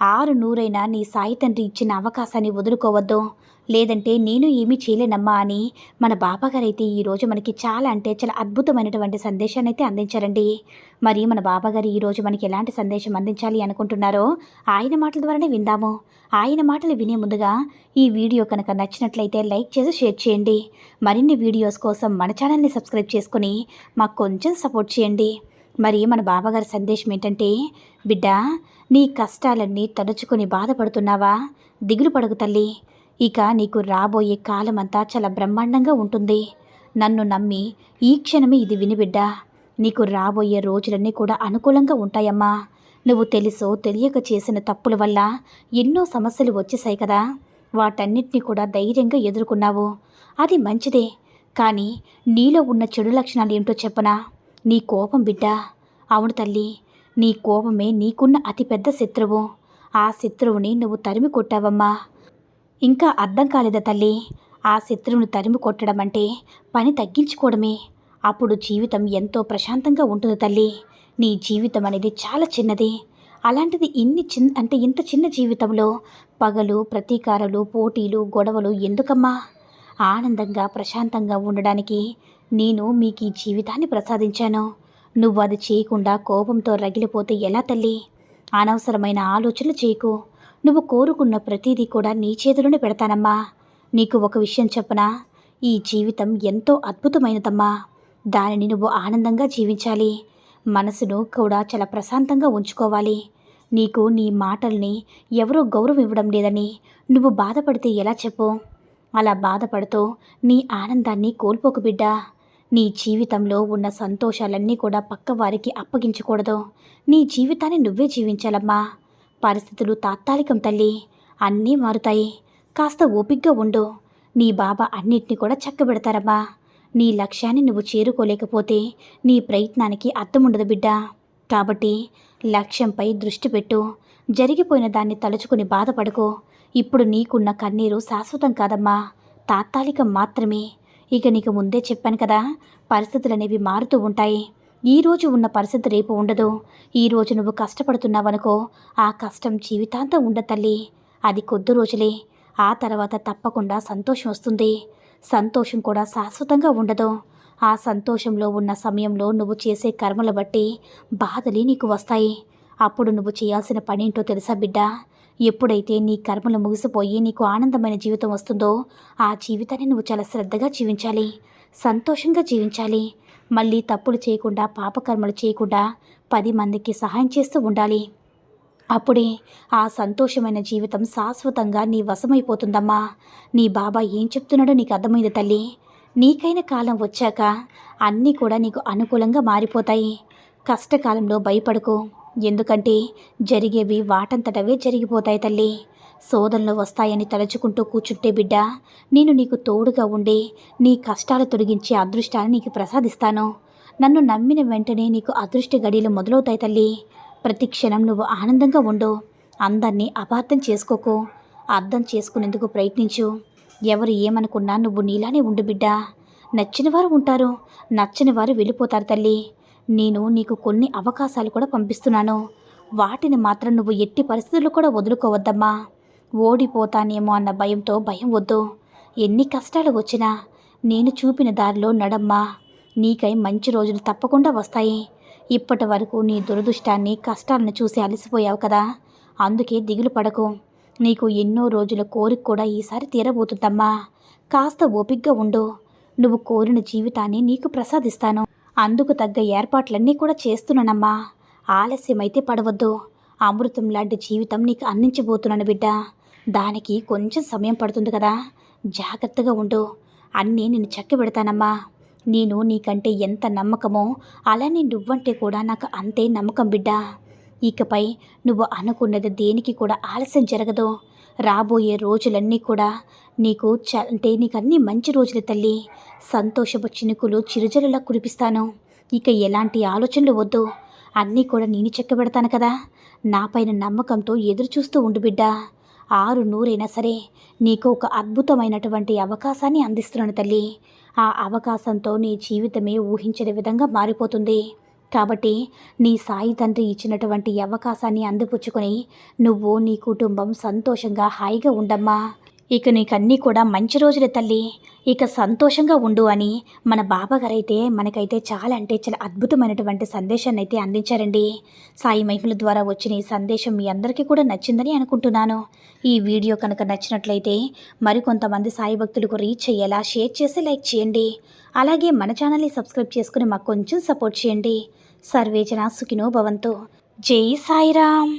ఆరు నూరైనా నీ సాయి తండ్రి ఇచ్చిన అవకాశాన్ని వదులుకోవద్దు. లేదంటే నేను ఏమీ చేయలేనమ్మా అని మన బాబాగారైతే ఈరోజు మనకి చాలా అంటే చాలా అద్భుతమైనటువంటి సందేశాన్ని అయితే అందించారండి. మరి మన బాబాగారు ఈరోజు మనకి ఎలాంటి సందేశం అందించాలి అనుకుంటున్నారో ఆయన మాటల ద్వారానే విందాము. ఆయన మాటలు వినే ముందుగా ఈ వీడియో కనుక నచ్చినట్లయితే లైక్ చేసి షేర్ చేయండి. మరిన్ని వీడియోస్ కోసం మన ఛానల్ని సబ్స్క్రైబ్ చేసుకుని మాకు కొంచెం సపోర్ట్ చేయండి. మరి మన బావగారి సందేశం ఏంటంటే బిడ్డ నీ కష్టాలన్నీ తడుచుకొని బాధపడుతున్నావా? దిగులు పడకు తల్లి. ఇక నీకు రాబోయే కాలమంతా చాలా బ్రహ్మాండంగా ఉంటుంది. నన్ను నమ్మి ఈ క్షణమే ఇది విని బిడ్డ. నీకు రాబోయే రోజులన్నీ కూడా అనుకూలంగా ఉంటాయమ్మా. నువ్వు తెలుసో తెలియక చేసిన తప్పుల వల్ల ఎన్నో సమస్యలు వచ్చేసాయి కదా. వాటన్నిటినీ కూడా ధైర్యంగా ఎదుర్కొన్నావు. అది మంచిదే. కానీ నీలో ఉన్న చెడు లక్షణాలు ఏంటో చెప్పనా? నీ కోపం బిడ్డ. అవును తల్లి నీ కోపమే నీకున్న అతిపెద్ద శత్రువు. ఆ శత్రువుని నువ్వు తరిమి కొట్టావమ్మా. ఇంకా అర్థం కాలేదా తల్లి ఆ శత్రువుని తరిమి కొట్టడం అంటే పని తగ్గించుకోవడమే. అప్పుడు జీవితం ఎంతో ప్రశాంతంగా ఉంటుంది తల్లి. నీ జీవితం అనేది చాలా చిన్నది. అలాంటిది ఇన్ని చిన్న అంటే ఇంత చిన్న జీవితంలో పగలు ప్రతీకారాలు పోటీలు గొడవలు ఎందుకమ్మా? ఆనందంగా ప్రశాంతంగా ఉండడానికి నేను మీకు ఈ జీవితాన్ని ప్రసాదించాను. నువ్వు అది చేయకుండా కోపంతో రగిలిపోతే ఎలా తల్లి? అనవసరమైన ఆలోచనలు చేయకు. నువ్వు కోరుకున్న ప్రతిదీ కూడా నీ చేతిలోనే పెడతానమ్మా. నీకు ఒక విషయం చెప్పనా? ఈ జీవితం ఎంతో అద్భుతమైనదమ్మా. దానిని నువ్వు ఆనందంగా జీవించాలి. మనసును కూడా చాలా ప్రశాంతంగా ఉంచుకోవాలి. నీకు నీ మాటల్ని ఎవరో గౌరవం ఇవ్వడం లేదని నువ్వు బాధపడితే ఎలా చెప్పు? అలా బాధపడుతూ నీ ఆనందాన్ని కోల్పోకు బిడ్డా. నీ జీవితంలో ఉన్న సంతోషాలన్నీ కూడా పక్కవారికి అప్పగించకూడదు. నీ జీవితాన్ని నువ్వే జీవించాలమ్మా. పరిస్థితులు తాత్కాలికం తల్లి. అన్నీ మారుతాయి. కాస్త ఓపిగ్గా ఉండు. నీ బాబా అన్నిటిని కూడా చక్కబెడతారమ్మా. నీ లక్ష్యాన్ని నువ్వు చేరుకోలేకపోతే నీ ప్రయత్నానికి అర్థం ఉండదు బిడ్డ. కాబట్టి లక్ష్యంపై దృష్టి పెట్టు. జరిగిపోయిన దాన్ని తలుచుకుని బాధపడకు. ఇప్పుడు నీకున్న కన్నీరు శాశ్వతం కాదమ్మా. తాత్కాలికం మాత్రమే. ఇక నీకు ముందే చెప్పాను కదా పరిస్థితులు అనేవి మారుతూ ఉంటాయి. ఈ రోజు ఉన్న పరిస్థితి రేపు ఉండదు. ఈ రోజు నువ్వు కష్టపడుతున్నావనుకో ఆ కష్టం జీవితాంతం ఉండ తల్లి. అది కొద్ది రోజులే. ఆ తర్వాత తప్పకుండా సంతోషం వస్తుంది. సంతోషం కూడా శాశ్వతంగా ఉండదు. ఆ సంతోషంలో ఉన్న సమయంలో నువ్వు చేసే కర్మల బట్టి బాధలే నీకు వస్తాయి. అప్పుడు నువ్వు చేయాల్సిన పనేంటో తెలుసా బిడ్డ? ఎప్పుడైతే నీ కర్మలు ముగిసిపోయి నీకు ఆనందమైన జీవితం వస్తుందో ఆ జీవితాన్ని నువ్వు చాలా శ్రద్ధగా జీవించాలి సంతోషంగా జీవించాలి. మళ్ళీ తప్పులు చేయకుండా పాపకర్మలు చేయకుండా పది మందికి సహాయం చేస్తూ ఉండాలి. అప్పుడే ఆ సంతోషమైన జీవితం శాశ్వతంగా నీ వశమైపోతుందమ్మా. నీ బాబా ఏం చెప్తున్నాడో నీకు అర్థమైంది తల్లి. నీకైన కాలం వచ్చాక అన్నీ కూడా నీకు అనుకూలంగా మారిపోతాయి. కష్టకాలంలో భయపడకు. ఎందుకంటే జరిగేవి వాటంతటవే జరిగిపోతాయి తల్లి. సోదనలు వస్తాయని తలుచుకుంటూ కూర్చుంటే బిడ్డ నేను నీకు తోడుగా ఉండి నీ కష్టాలు తొలగించే అదృష్టాన్ని నీకు ప్రసాదిస్తాను. నన్ను నమ్మిన వెంటనే నీకు అదృష్ట గడియలు మొదలవుతాయి తల్లి. ప్రతి క్షణం నువ్వు ఆనందంగా ఉండు. అందరినీ అపార్థం చేసుకోకు. అర్థం చేసుకునేందుకు ప్రయత్నించు. ఎవరు ఏమనుకున్నా నువ్వు నీలానే ఉండు బిడ్డ. నచ్చిన వారు ఉంటారు. నచ్చని వారు వెళ్ళిపోతారు తల్లి. నేను నీకు కొన్ని అవకాశాలు కూడా పంపిస్తున్నాను. వాటిని మాత్రం నువ్వు ఎట్టి పరిస్థితులు కూడా వదులుకోవద్దమ్మా. ఓడిపోతానేమో అన్న భయంతో భయం వద్దు. ఎన్ని కష్టాలు వచ్చినా నేను చూపిన దారిలో నడమ్మా. నీకై మంచి రోజులు తప్పకుండా వస్తాయి. ఇప్పటి వరకు నీ దురదృష్టాన్ని కష్టాలను చూసి అలసిపోయావు కదా. అందుకే దిగులు పడకు. నీకు ఎన్నో రోజుల కోరిక కూడా ఈసారి తీరబోతుందమ్మా. కాస్త ఓపిగ్గా ఉండు. నువ్వు కోరిన జీవితాన్ని నీకు ప్రసాదిస్తాను. అందుకు తగ్గ ఏర్పాట్లన్నీ కూడా చేస్తున్నానమ్మా. ఆలస్యమైతే పడవద్దు. అమృతం లాంటి జీవితం నీకు అందించబోతున్నాను బిడ్డ. దానికి కొంచెం సమయం పడుతుంది కదా. జాగ్రత్తగా ఉండు. అన్నీ నేను చక్కబెడతానమ్మా నేను నీకంటే ఎంత నమ్మకమో అలానే నువ్వంటే కూడా నాకు అంతే నమ్మకం బిడ్డ. ఇకపై నువ్వు అనుకున్నది దేనికి కూడా ఆలస్యం జరగదు. రాబోయే రోజులన్నీ కూడా నీకు చ అంటే నీకు అన్ని మంచి రోజులు తల్లి. సంతోషపు చినుకులు చిరుజలులా కురిపిస్తాను. ఇక ఎలాంటి ఆలోచనలు వద్దు. అన్నీ కూడా నేను చెక్కబెడతాను కదా. నాపైన నమ్మకంతో ఎదురు చూస్తూ ఉండు బిడ్డ. ఆరు నూరైనా సరే నీకు ఒక అద్భుతమైనటువంటి అవకాశాన్ని అందిస్తున్నాను తల్లి. ఆ అవకాశంతో నీ జీవితమే ఊహించని విధంగా మారిపోతుంది. కాబట్టి నీ సాయి తండ్రి ఇచ్చినటువంటి అవకాశాన్ని అందిపుచ్చుకొని నువ్వు నీ కుటుంబం సంతోషంగా హాయిగా ఉండమ్మా. ఇక నీకన్నీ కూడా మంచి రోజులే తల్లి. ఇక సంతోషంగా ఉండు అని మన బాబాగారైతే మనకైతే చాలా అంటే చాలా అద్భుతమైనటువంటి సందేశాన్ని అయితే అందించారండి. సాయి మహిమల ద్వారా వచ్చిన ఈ సందేశం మీ అందరికీ కూడా నచ్చిందని అనుకుంటున్నాను. ఈ వీడియో కనుక నచ్చినట్లయితే మరికొంతమంది సాయి భక్తులకు రీచ్ అయ్యేలా షేర్ చేసి లైక్ చేయండి. అలాగే మన ఛానల్ని సబ్స్క్రైబ్ చేసుకుని మాకు కొంచెం సపోర్ట్ చేయండి. సర్వేజన సుఖినో భవంతు. జై సాయిరామ్.